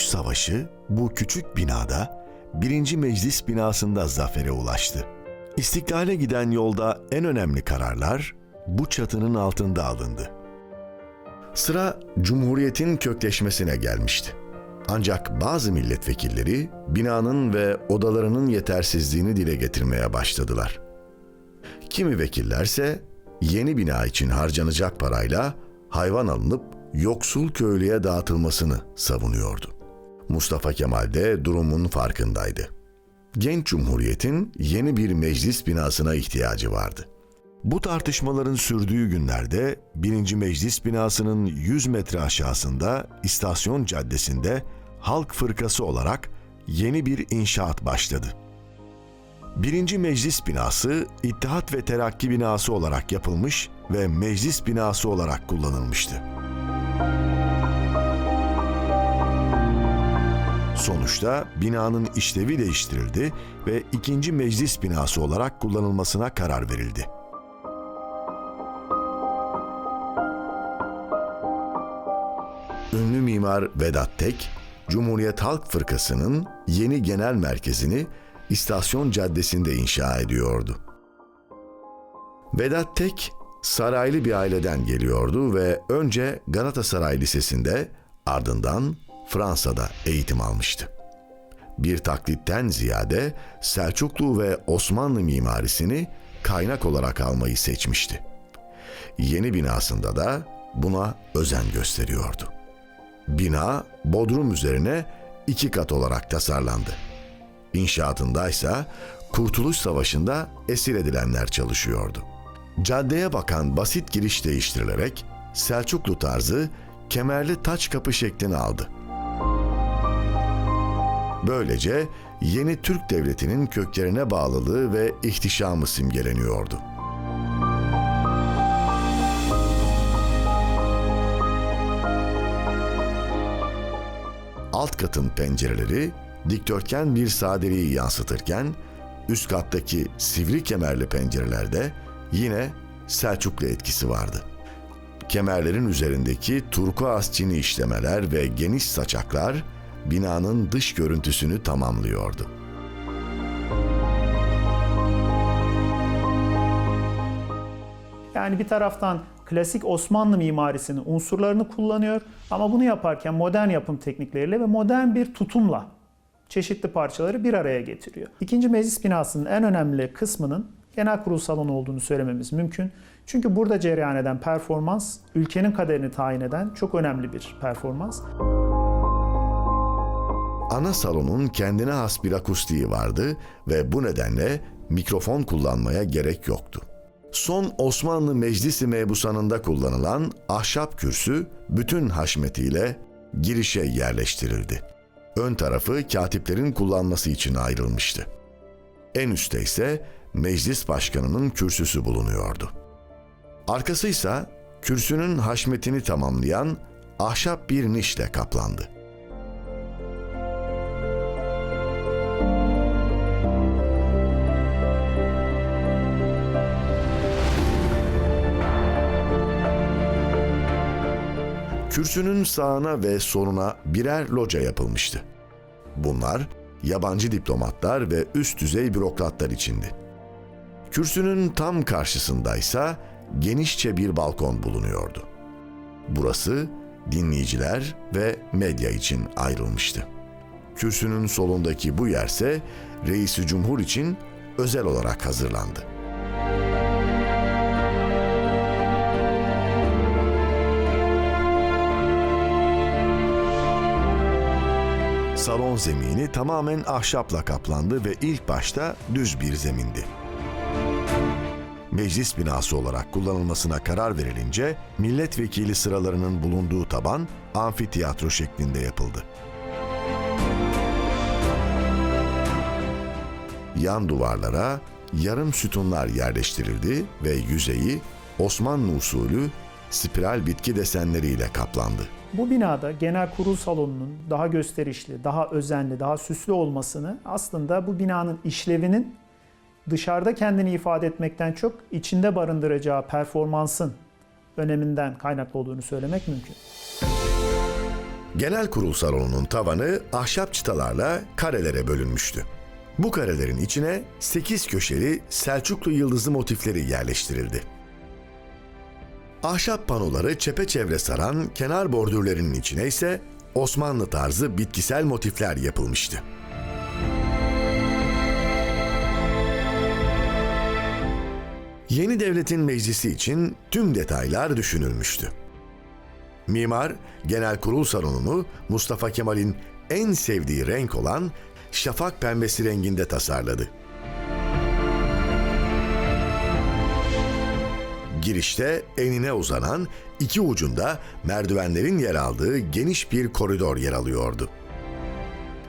Kurtuluş Savaşı bu küçük binada 1. Meclis binasında zafere ulaştı. İstiklale giden yolda en önemli kararlar bu çatının altında alındı. Sıra Cumhuriyet'in kökleşmesine gelmişti. Ancak bazı milletvekilleri binanın ve odalarının yetersizliğini dile getirmeye başladılar. Kimi vekillerse yeni bina için harcanacak parayla hayvan alınıp yoksul köylüye dağıtılmasını savunuyordu. Mustafa Kemal de durumun farkındaydı. Genç Cumhuriyet'in yeni bir meclis binasına ihtiyacı vardı. Bu tartışmaların sürdüğü günlerde 1. Meclis binasının 100 metre aşağısında İstasyon Caddesi'nde Halk Fırkası olarak yeni bir inşaat başladı. 1. Meclis binası İttihat ve Terakki binası olarak yapılmış ve meclis binası olarak kullanılmıştı. Sonuçta binanın işlevi değiştirildi ve ikinci meclis binası olarak kullanılmasına karar verildi. Ünlü mimar Vedat Tek, Cumhuriyet Halk Fırkası'nın yeni genel merkezini İstasyon Caddesi'nde inşa ediyordu. Vedat Tek, saraylı bir aileden geliyordu ve önce Galatasaray Lisesi'nde ardından Fransa'da eğitim almıştı. Bir taklitten ziyade Selçuklu ve Osmanlı mimarisini kaynak olarak almayı seçmişti. Yeni binasında da buna özen gösteriyordu. Bina bodrum üzerine iki kat olarak tasarlandı. İnşaatındaysa Kurtuluş Savaşı'nda esir edilenler çalışıyordu. Caddeye bakan basit giriş değiştirilerek Selçuklu tarzı kemerli taç kapı şeklini aldı. Böylece yeni Türk devletinin köklerine bağlılığı ve ihtişamı simgeleniyordu. Alt katın pencereleri dikdörtgen bir sadeliği yansıtırken üst kattaki sivri kemerli pencerelerde yine Selçuklu etkisi vardı. Kemerlerin üzerindeki turkuaz çini işlemeler ve geniş saçaklar binanın dış görüntüsünü tamamlıyordu. Yani bir taraftan klasik Osmanlı mimarisinin unsurlarını kullanıyor ama bunu yaparken modern yapım teknikleriyle ve modern bir tutumla çeşitli parçaları bir araya getiriyor. İkinci meclis binasının en önemli kısmının genel kurul salonu olduğunu söylememiz mümkün. Çünkü burada cereyan eden performans ülkenin kaderini tayin eden çok önemli bir performans. Ana salonun kendine has bir akustiği vardı ve bu nedenle mikrofon kullanmaya gerek yoktu. Son Osmanlı Meclisi mebusanında kullanılan ahşap kürsü bütün haşmetiyle girişe yerleştirildi. Ön tarafı katiplerin kullanması için ayrılmıştı. En üstte ise meclis başkanının kürsüsü bulunuyordu. Arkası ise kürsünün haşmetini tamamlayan ahşap bir nişle kaplandı. Kürsünün sağına ve soluna birer loca yapılmıştı. Bunlar yabancı diplomatlar ve üst düzey bürokratlar içindi. Kürsünün tam karşısındaysa genişçe bir balkon bulunuyordu. Burası dinleyiciler ve medya için ayrılmıştı. Kürsünün solundaki bu yerse reisi cumhur için özel olarak hazırlandı. Salon zemini tamamen ahşapla kaplandı ve ilk başta düz bir zemindi. Meclis binası olarak kullanılmasına karar verilince milletvekili sıralarının bulunduğu taban amfiteyatro şeklinde yapıldı. Yan duvarlara yarım sütunlar yerleştirildi ve yüzeyi Osmanlı usulü spiral bitki desenleriyle kaplandı. Bu binada genel kurul salonunun daha gösterişli, daha özenli, daha süslü olmasını aslında bu binanın işlevinin dışarıda kendini ifade etmekten çok içinde barındıracağı performansın öneminden kaynaklı olduğunu söylemek mümkün. Genel kurul salonunun tavanı ahşap çıtalarla karelere bölünmüştü. Bu karelerin içine 8 köşeli Selçuklu yıldızı motifleri yerleştirildi. Ahşap panoları çepeçevre saran kenar bordürlerinin içine ise Osmanlı tarzı bitkisel motifler yapılmıştı. Yeni devletin meclisi için tüm detaylar düşünülmüştü. Mimar, genel kurul salonunu Mustafa Kemal'in en sevdiği renk olan şafak pembesi renginde tasarladı. Girişte enine uzanan, iki ucunda merdivenlerin yer aldığı geniş bir koridor yer alıyordu.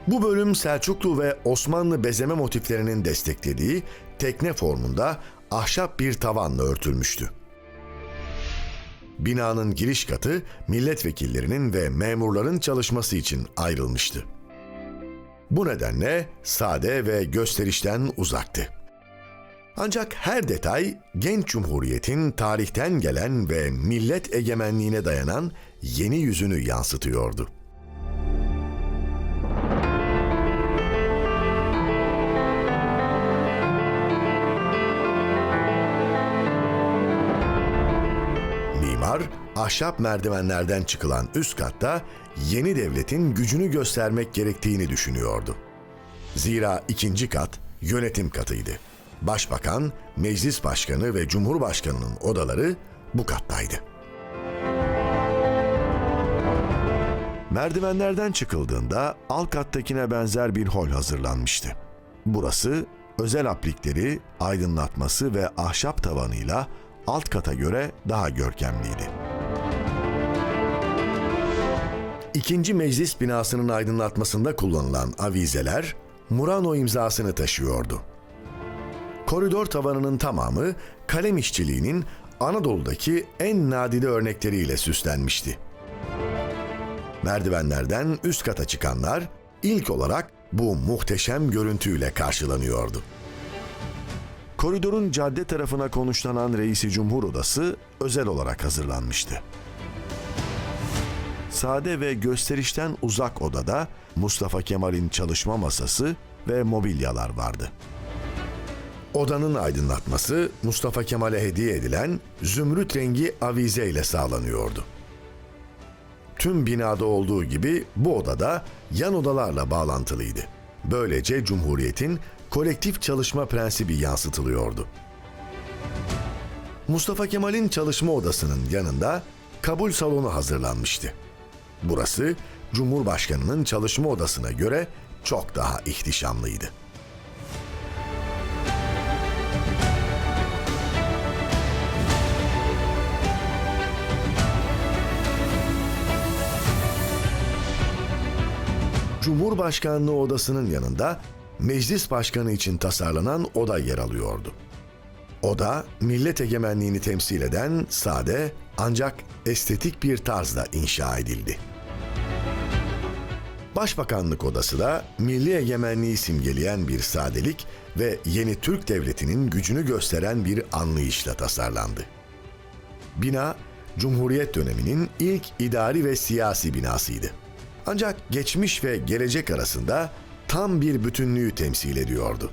Bu bölüm Selçuklu ve Osmanlı bezeme motiflerinin desteklediği tekne formunda ahşap bir tavanla örtülmüştü. Binanın giriş katı milletvekillerinin ve memurların çalışması için ayrılmıştı. Bu nedenle sade ve gösterişten uzaktı. Ancak her detay genç cumhuriyetin tarihten gelen ve millet egemenliğine dayanan yeni yüzünü yansıtıyordu. Mimar, ahşap merdivenlerden çıkılan üst katta yeni devletin gücünü göstermek gerektiğini düşünüyordu. Zira ikinci kat yönetim katıydı. Başbakan, meclis başkanı ve cumhurbaşkanının odaları bu kattaydı. Merdivenlerden çıkıldığında alt kattakine benzer bir hol hazırlanmıştı. Burası özel aplikleri, aydınlatması ve ahşap tavanıyla alt kata göre daha görkemliydi. İkinci meclis binasının aydınlatmasında kullanılan avizeler Murano imzasını taşıyordu. Koridor tavanının tamamı kalem işçiliğinin Anadolu'daki en nadide örnekleriyle süslenmişti. Merdivenlerden üst kata çıkanlar ilk olarak bu muhteşem görüntüyle karşılanıyordu. Koridorun cadde tarafına konuşlanan reisi cumhur odası özel olarak hazırlanmıştı. Sade ve gösterişten uzak odada Mustafa Kemal'in çalışma masası ve mobilyalar vardı. Odanın aydınlatması Mustafa Kemal'e hediye edilen zümrüt rengi avize ile sağlanıyordu. Tüm binada olduğu gibi bu odada yan odalarla bağlantılıydı. Böylece Cumhuriyet'in kolektif çalışma prensibi yansıtılıyordu. Mustafa Kemal'in çalışma odasının yanında kabul salonu hazırlanmıştı. Burası Cumhurbaşkanının çalışma odasına göre çok daha ihtişamlıydı. Cumhurbaşkanlığı odasının yanında meclis başkanı için tasarlanan oda yer alıyordu. Oda, millet egemenliğini temsil eden sade ancak estetik bir tarzda inşa edildi. Başbakanlık odası da milli egemenliği simgeleyen bir sadelik ve yeni Türk devletinin gücünü gösteren bir anlayışla tasarlandı. Bina, Cumhuriyet döneminin ilk idari ve siyasi binasıydı. Ancak geçmiş ve gelecek arasında tam bir bütünlüğü temsil ediyordu.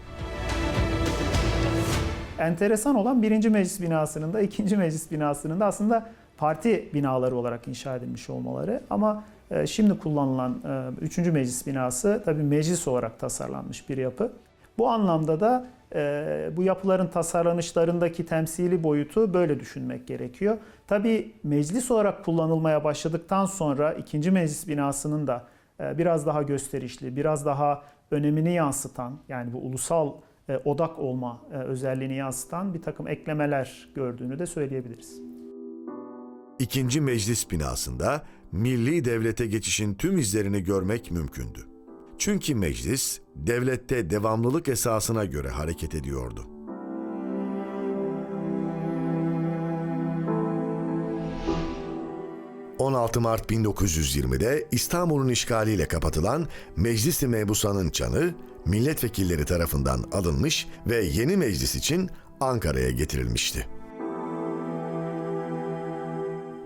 Enteresan olan birinci meclis binasının da ikinci meclis binasının da aslında parti binaları olarak inşa edilmiş olmaları. Ama e, şimdi kullanılan e, üçüncü meclis binası tabii meclis olarak tasarlanmış bir yapı. Bu anlamda da e, bu yapıların tasarlanışlarındaki temsili boyutu böyle düşünmek gerekiyor. Tabii meclis olarak kullanılmaya başladıktan sonra ikinci meclis binasının da e, biraz daha gösterişli, biraz daha önemini yansıtan yani bu ulusal e, odak olma e, özelliğini yansıtan bir takım eklemeler gördüğünü de söyleyebiliriz. İkinci meclis binasında milli devlete geçişin tüm izlerini görmek mümkündü. Çünkü meclis devlette devamlılık esasına göre hareket ediyordu. ...16 Mart 1920'de İstanbul'un işgaliyle kapatılan Meclis-i Mebusan'ın çanı... ...milletvekilleri tarafından alınmış ve yeni meclis için Ankara'ya getirilmişti.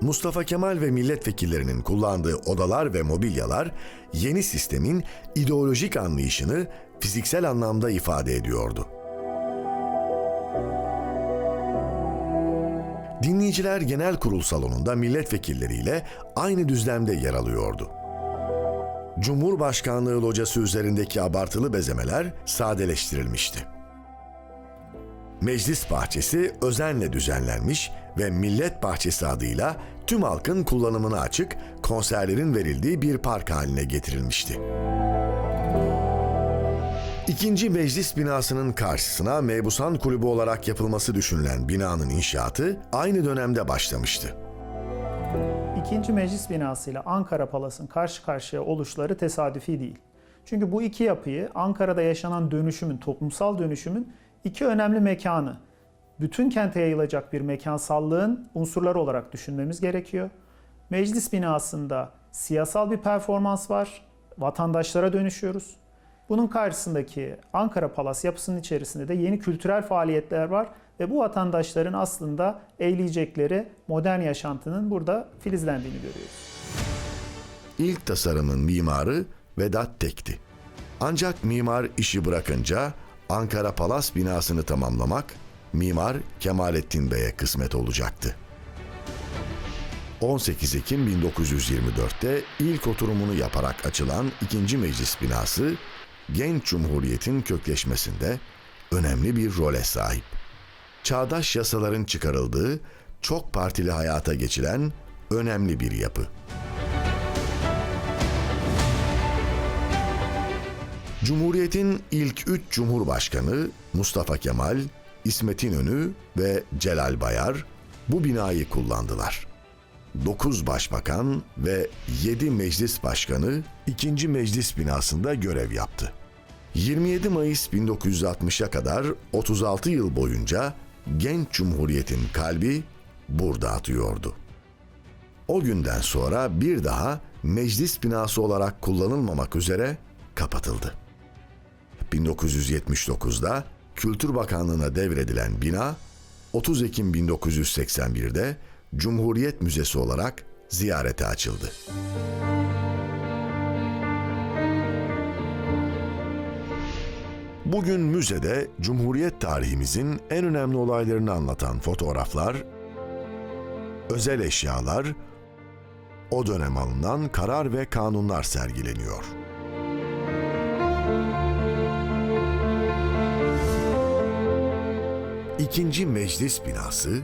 Mustafa Kemal ve milletvekillerinin kullandığı odalar ve mobilyalar yeni sistemin ideolojik anlayışını fiziksel anlamda ifade ediyordu. Dinleyiciler genel kurul salonunda milletvekilleriyle aynı düzlemde yer alıyordu. Cumhurbaşkanlığı locası üzerindeki abartılı bezemeler sadeleştirilmişti. Meclis bahçesi özenle düzenlenmiş ve Millet Bahçesi adıyla tüm halkın kullanımına açık konserlerin verildiği bir park haline getirilmişti. İkinci meclis binasının karşısına Mebusan Kulübü olarak yapılması düşünülen binanın inşaatı aynı dönemde başlamıştı. İkinci meclis binasıyla Ankara Palas'ın karşı karşıya oluşları tesadüfi değil. Çünkü bu iki yapıyı Ankara'da yaşanan dönüşümün, toplumsal dönüşümün iki önemli mekanı, bütün kente yayılacak bir mekansallığın unsurları olarak düşünmemiz gerekiyor. Meclis binasında siyasal bir performans var, vatandaşlara dönüşüyoruz. Bunun karşısındaki Ankara Palas yapısının içerisinde de yeni kültürel faaliyetler var ve bu vatandaşların aslında eğleyecekleri modern yaşantının burada filizlendiğini görüyoruz. İlk tasarımın mimarı Vedat Tek'ti. Ancak mimar işi bırakınca Ankara Palas binasını tamamlamak mimar Kemalettin Bey'e kısmet olacaktı. 18 Ekim 1924'te ilk oturumunu yaparak açılan ikinci meclis binası genç cumhuriyetin kökleşmesinde önemli bir role sahip. Çağdaş yasaların çıkarıldığı, çok partili hayata geçilen önemli bir yapı. Cumhuriyetin ilk üç cumhurbaşkanı Mustafa Kemal, İsmet İnönü ve Celal Bayar bu binayı kullandılar. 9 başbakan ve 7 meclis başkanı 2. meclis binasında görev yaptı. 27 Mayıs 1960'a kadar 36 yıl boyunca genç cumhuriyetin kalbi burada atıyordu. O günden sonra bir daha meclis binası olarak kullanılmamak üzere kapatıldı. 1979'da Kültür Bakanlığı'na devredilen bina 30 Ekim 1981'de Cumhuriyet Müzesi olarak ziyarete açıldı. Bugün müzede Cumhuriyet tarihimizin en önemli olaylarını anlatan fotoğraflar, özel eşyalar, o dönem alınan karar ve kanunlar sergileniyor. İkinci meclis binası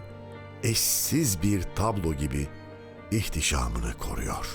eşsiz bir tablo gibi ihtişamını koruyor.